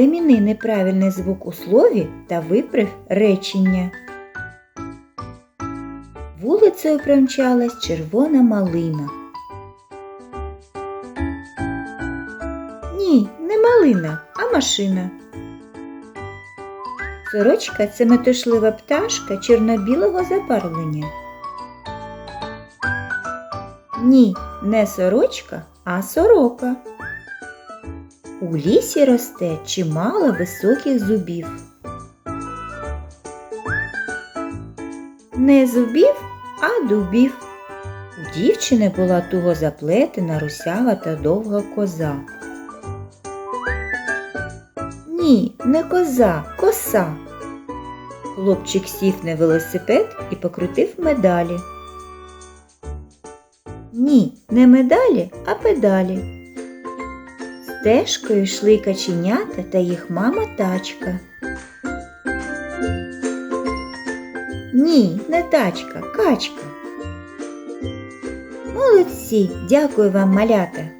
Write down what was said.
Заміни неправильний звук у слові та виправ речення. Вулицею промчалась червона малина. Ні, не малина, а машина. Сорочка це метушлива пташка чорно-білого забарвлення. Ні, не сорочка, а сорока. У лісі росте чимало високих зубів. Не зубів, а дубів. У дівчини була туго заплетена русява та довга коза. Ні, не коза, коса. Хлопчик сів на велосипед і покрутив медалі. Ні, не медалі, а педалі. Стежкою йшли каченята та їх мама тачка. Ні, не тачка, качка. Молодці, дякую вам, малята.